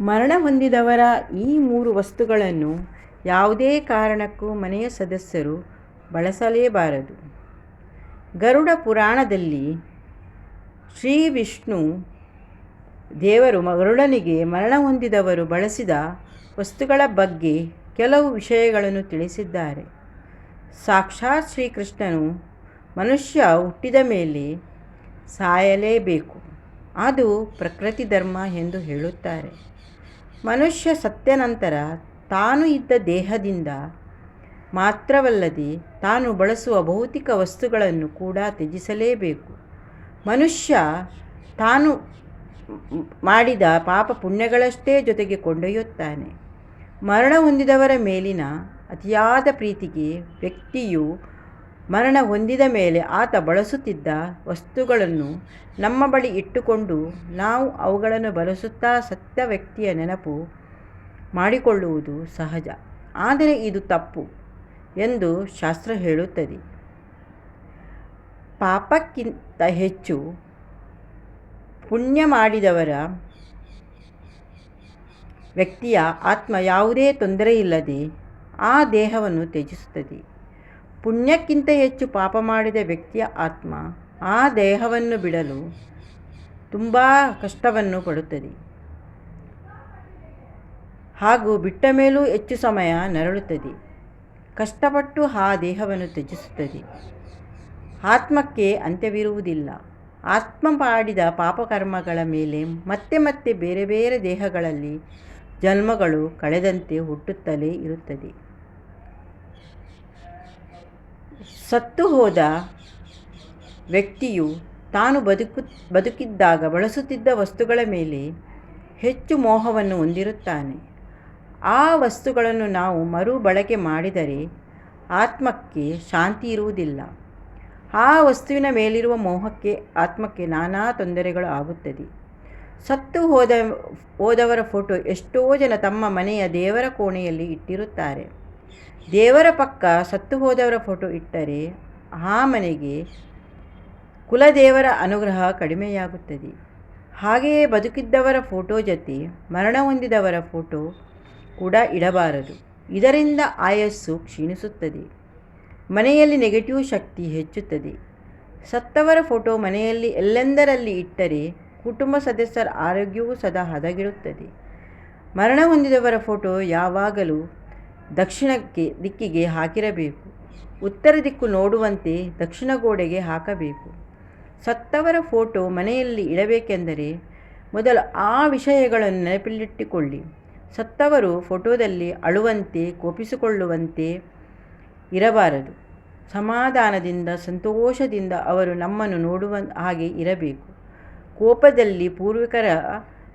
ಮರಣ ಹೊಂದಿದವರ ಈ ಮೂರು ವಸ್ತುಗಳನ್ನು ಯಾವುದೇ ಕಾರಣಕ್ಕೂ ಮನೆಯ ಸದಸ್ಯರು ಬಳಸಲೇಬಾರದು. ಗರುಡ ಪುರಾಣದಲ್ಲಿ ಶ್ರೀ ವಿಷ್ಣು ದೇವರು ಗರುಡನಿಗೆ ಮರಣ ಹೊಂದಿದವರು ಬಳಸಿದ ವಸ್ತುಗಳ ಬಗ್ಗೆ ಕೆಲವು ವಿಷಯಗಳನ್ನು ತಿಳಿಸಿದ್ದಾರೆ. ಸಾಕ್ಷಾತ್ ಶ್ರೀಕೃಷ್ಣನು ಮನುಷ್ಯ ಹುಟ್ಟಿದ ಮೇಲೆ ಸಾಯಲೇಬೇಕು. ಅದು ಪ್ರಕೃತಿ ಧರ್ಮ ಎಂದು ಹೇಳುತ್ತಾರೆ. ಮನುಷ್ಯ ಸತ್ತ ನಂತರ ತಾನು ಇದ್ದ ದೇಹದಿಂದ ಮಾತ್ರವಲ್ಲದೆ ತಾನು ಬಳಸುವ ಭೌತಿಕ ವಸ್ತುಗಳನ್ನು ಕೂಡ ತ್ಯಜಿಸಲೇಬೇಕು. ಮನುಷ್ಯ ತಾನು ಮಾಡಿದ ಪಾಪ ಪುಣ್ಯಗಳಷ್ಟೇ ಜೊತೆಗೆ ಕೊಂಡೊಯ್ಯುತ್ತಾನೆ. ಮರಣ ಹೊಂದಿದವರ ಮೇಲಿನ ಅತಿಯಾದ ಪ್ರೀತಿಗೆ ವ್ಯಕ್ತಿಯು ಮರಣ ಹೊಂದಿದ ಮೇಲೆ ಆತ ಬಳಸುತ್ತಿದ್ದ ವಸ್ತುಗಳನ್ನು ನಮ್ಮ ಬಳಿ ಇಟ್ಟುಕೊಂಡು ನಾವು ಅವುಗಳನ್ನು ಬಳಸುತ್ತಾ ಸತ್ಯ ವ್ಯಕ್ತಿಯ ನೆನಪು ಮಾಡಿಕೊಳ್ಳುವುದು ಸಹಜ. ಆದರೆ ಇದು ತಪ್ಪು ಎಂದು ಶಾಸ್ತ್ರ ಹೇಳುತ್ತದೆ. ಪಾಪಕ್ಕಿಂತ ಹೆಚ್ಚು ಪುಣ್ಯ ಮಾಡಿದವರ ವ್ಯಕ್ತಿಯ ಆತ್ಮ ಯಾವುದೇ ತೊಂದರೆಯಿಲ್ಲದೆ ಆ ದೇಹವನ್ನು ತ್ಯಜಿಸುತ್ತದೆ. ಪುಣ್ಯಕ್ಕಿಂತ ಹೆಚ್ಚು ಪಾಪ ಮಾಡಿದ ವ್ಯಕ್ತಿಯ ಆತ್ಮ ಆ ದೇಹವನ್ನು ಬಿಡಲು ತುಂಬ ಕಷ್ಟವನ್ನು ಪಡುತ್ತದೆ. ಹಾಗೂ ಬಿಟ್ಟ ಮೇಲೂ ಹೆಚ್ಚು ಸಮಯ ನರಳುತ್ತದೆ. ಕಷ್ಟಪಟ್ಟು ಆ ದೇಹವನ್ನು ತ್ಯಜಿಸುತ್ತದೆ. ಆತ್ಮಕ್ಕೆ ಅಂತ್ಯವಿರುವುದಿಲ್ಲ. ಆತ್ಮ ಮಾಡಿದ ಪಾಪಕರ್ಮಗಳ ಮೇಲೆ ಮತ್ತೆ ಮತ್ತೆ ಬೇರೆ ಬೇರೆ ದೇಹಗಳಲ್ಲಿ ಜನ್ಮಗಳು ಕಳೆದಂತೆ ಹುಟ್ಟುತ್ತಲೇ ಇರುತ್ತದೆ. ಸತ್ತು ಹೋದ ವ್ಯಕ್ತಿಯು ತಾನು ಬದುಕು, ಬದುಕಿದ್ದಾಗ ಬಳಸುತ್ತಿದ್ದ ವಸ್ತುಗಳ ಮೇಲೆ ಹೆಚ್ಚು ಮೋಹವನ್ನು ಹೊಂದಿರುತ್ತಾನೆ. ಆ ವಸ್ತುಗಳನ್ನು ನಾವು ಮರು ಬಳಕೆ ಮಾಡಿದರೆ ಆತ್ಮಕ್ಕೆ ಶಾಂತಿ ಇರುವುದಿಲ್ಲ. ಆ ವಸ್ತುವಿನ ಮೇಲಿರುವ ಮೋಹಕ್ಕೆ, ಆತ್ಮಕ್ಕೆ ನಾನಾ ತೊಂದರೆಗಳು ಆಗುತ್ತದೆ. ಸತ್ತು ಹೋದ, ಹೋದವರ ಫೋಟೋ ಎಷ್ಟೋ ಜನ ತಮ್ಮ ಮನೆಯ ದೇವರ ಕೋಣೆಯಲ್ಲಿ ಇಟ್ಟಿರುತ್ತಾರೆ. ದೇವರ ಪಕ್ಕ ಸತ್ತು ಹೋದವರ ಫೋಟೋ ಇಟ್ಟರೆ ಆ ಮನೆಗೆ ಕುಲದೇವರ ಅನುಗ್ರಹ ಕಡಿಮೆಯಾಗುತ್ತದೆ. ಹಾಗೆಯೇ ಬದುಕಿದ್ದವರ ಫೋಟೋ ಜೊತೆ ಮರಣ ಹೊಂದಿದವರ ಫೋಟೋ ಕೂಡ ಇಡಬಾರದು. ಇದರಿಂದ ಆಯಸ್ಸು ಕ್ಷೀಣಿಸುತ್ತದೆ. ಮನೆಯಲ್ಲಿ ನೆಗೆಟಿವ್ ಶಕ್ತಿ ಹೆಚ್ಚುತ್ತದೆ. ಸತ್ತವರ ಫೋಟೋ ಮನೆಯಲ್ಲಿ ಎಲ್ಲೆಂದರಲ್ಲಿ ಇಟ್ಟರೆ ಕುಟುಂಬ ಸದಸ್ಯರ ಆರೋಗ್ಯವೂ ಸದಾ ಹದಗಿಡುತ್ತದೆ. ಮರಣ ಹೊಂದಿದವರ ಫೋಟೋ ಯಾವಾಗಲೂ ದಕ್ಷಿಣಕ್ಕೆ ದಿಕ್ಕಿಗೆ ಹಾಕಿರಬೇಕು. ಉತ್ತರ ದಿಕ್ಕು ನೋಡುವಂತೆ ದಕ್ಷಿಣ ಗೋಡೆಗೆ ಹಾಕಬೇಕು. ಸತ್ತವರ ಫೋಟೋ ಮನೆಯಲ್ಲಿ ಇಡಬೇಕೆಂದರೆ ಮೊದಲು ಆ ವಿಷಯಗಳನ್ನು ನೆನಪಿಲ್ಲಿಟ್ಟುಕೊಳ್ಳಿ ಸತ್ತವರು ಫೋಟೋದಲ್ಲಿ ಅಳುವಂತೆ, ಕೋಪಿಸಿಕೊಳ್ಳುವಂತೆ ಇರಬಾರದು. ಸಮಾಧಾನದಿಂದ, ಸಂತೋಷದಿಂದ ಅವರು ನಮ್ಮನ್ನು ನೋಡುವ ಹಾಗೆ ಇರಬೇಕು. ಕೋಪದಲ್ಲಿ ಪೂರ್ವಿಕರ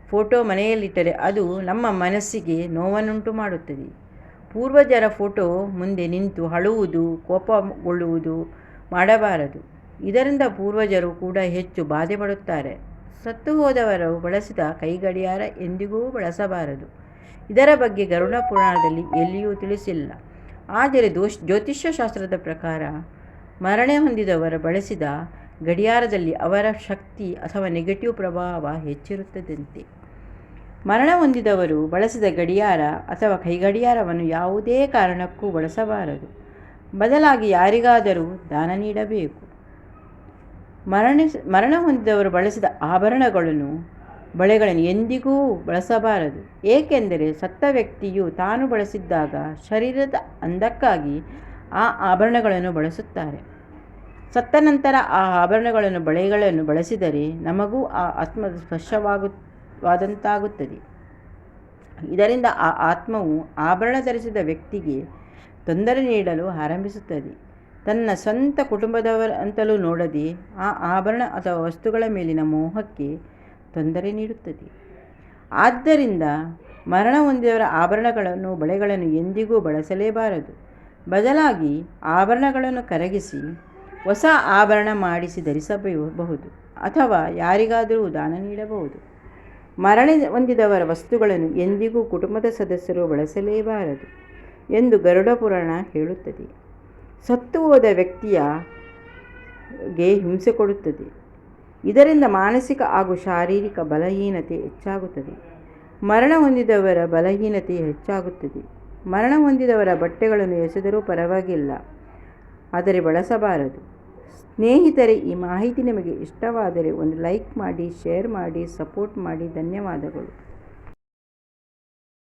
ಫೋಟೋ ಮನೆಯಲ್ಲಿಟ್ಟರೆ ಅದು ನಮ್ಮ ಮನಸ್ಸಿಗೆ ನೋವನ್ನುಂಟು ಮಾಡುತ್ತದೆ ಪೂರ್ವಜರ ಫೋಟೋ ಮುಂದೆ ನಿಂತು ಅಳುವುದು ಕೋಪಗೊಳ್ಳುವುದು ಮಾಡಬಾರದು. ಇದರಿಂದ ಪೂರ್ವಜರು ಕೂಡ ಹೆಚ್ಚು ಬಾಧೆ ಪಡುತ್ತಾರೆ. ಸತ್ತು ಹೋದವರು ಬಳಸಿದ ಕೈಗಡಿಯಾರ ಎಂದಿಗೂ ಬಳಸಬಾರದು. ಇದರ ಬಗ್ಗೆ ಗರುಡ ಪುರಾಣದಲ್ಲಿ ಎಲ್ಲಿಯೂ ತಿಳಿಸಿಲ್ಲ. ಆದರೆ ದೋಷ್, ಜ್ಯೋತಿಷ್ಯಶಾಸ್ತ್ರದ ಪ್ರಕಾರ ಮರಣೆ ಹೊಂದಿದವರು ಬಳಸಿದ ಗಡಿಯಾರದಲ್ಲಿ ಅವರ ಶಕ್ತಿ ಅಥವಾ ನೆಗೆಟಿವ್ ಪ್ರಭಾವ ಹೆಚ್ಚಿರುತ್ತದಂತೆ. ಮರಣ ಹೊಂದಿದವರು ಬಳಸಿದ ಗಡಿಯಾರ ಅಥವಾ ಕೈಗಡಿಯಾರವನ್ನು ಯಾವುದೇ ಕಾರಣಕ್ಕೂ ಬಳಸಬಾರದು. ಬದಲಾಗಿ ಯಾರಿಗಾದರೂ ದಾನ ನೀಡಬೇಕು. ಮರಣ ಮರಣ ಹೊಂದಿದವರು ಬಳಸಿದ ಆಭರಣಗಳನ್ನು, ಬಳೆಗಳನ್ನು ಎಂದಿಗೂ ಬಳಸಬಾರದು. ಏಕೆಂದರೆ ಸತ್ತ ವ್ಯಕ್ತಿಯು ತಾನು ಬಳಸಿದ್ದಾಗ ಶರೀರದ ಅಂದಕ್ಕಾಗಿ ಆ ಆಭರಣಗಳನ್ನು ಬಳಸುತ್ತಾರೆ. ಸತ್ತ ನಂತರ ಆ ಆಭರಣಗಳನ್ನು, ಬಳೆಗಳನ್ನು ಬಳಸಿದರೆ ನಮಗೂ ಆ ಆತ್ಮದ ಸ್ಪರ್ಶವಾಗುವಾದಂತಾಗುತ್ತದೆ ಇದರಿಂದ ಆ ಆತ್ಮವು ಆಭರಣ ಧರಿಸಿದ ವ್ಯಕ್ತಿಗೆ ತೊಂದರೆ ನೀಡಲು ಆರಂಭಿಸುತ್ತದೆ. ತನ್ನ ಸ್ವಂತ ಕುಟುಂಬದವರ ಅಂತಲೂ ನೋಡದೆ ಆ ಆಭರಣ ಅಥವಾ ವಸ್ತುಗಳ ಮೇಲಿನ ಮೋಹಕ್ಕೆ ತೊಂದರೆ ನೀಡುತ್ತದೆ. ಆದ್ದರಿಂದ ಮರಣ ಹೊಂದಿದವರ ಆಭರಣಗಳನ್ನು, ಬಳೆಗಳನ್ನು ಎಂದಿಗೂ ಬಳಸಲೇಬಾರದು. ಬದಲಾಗಿ ಆಭರಣಗಳನ್ನು ಕರಗಿಸಿ ಹೊಸ ಆಭರಣ ಮಾಡಿಸಿ ಧರಿಸಬಹುದು. ಅಥವಾ ಯಾರಿಗಾದರೂ ದಾನ ನೀಡಬಹುದು. ಮರಣ ಹೊಂದಿದವರ ವಸ್ತುಗಳನ್ನು ಎಂದಿಗೂ ಕುಟುಂಬದ ಸದಸ್ಯರು ಬಳಸಲೇಬಾರದು ಎಂದು ಗರುಡ ಪುರಾಣ ಹೇಳುತ್ತದೆ. ಸತ್ತು ಹೋದ ವ್ಯಕ್ತಿಯಗೆ ಹಿಂಸೆ ಕೊಡುತ್ತದೆ. ಇದರಿಂದ ಮಾನಸಿಕ ಹಾಗೂ ಶಾರೀರಿಕ ಬಲಹೀನತೆ ಹೆಚ್ಚಾಗುತ್ತದೆ. ಮರಣ ಹೊಂದಿದವರ ಬಲಹೀನತೆ ಹೆಚ್ಚಾಗುತ್ತದೆ. ಮರಣ ಹೊಂದಿದವರ ಬಟ್ಟೆಗಳನ್ನು ಎಸೆದರೂ ಪರವಾಗಿಲ್ಲ, ಆದರೆ ಬಳಸಬಾರದು. ಸ್ನೇಹಿತರೆ ಈ ಮಾಹಿತಿ ನಿಮಗೆ ಇಷ್ಟವಾದರೆ ಒಂದು ಲೈಕ್ ಮಾಡಿ ಶೇರ್ ಮಾಡಿ ಸಪೋರ್ಟ್ ಮಾಡಿ. ಧನ್ಯವಾದಗಳು.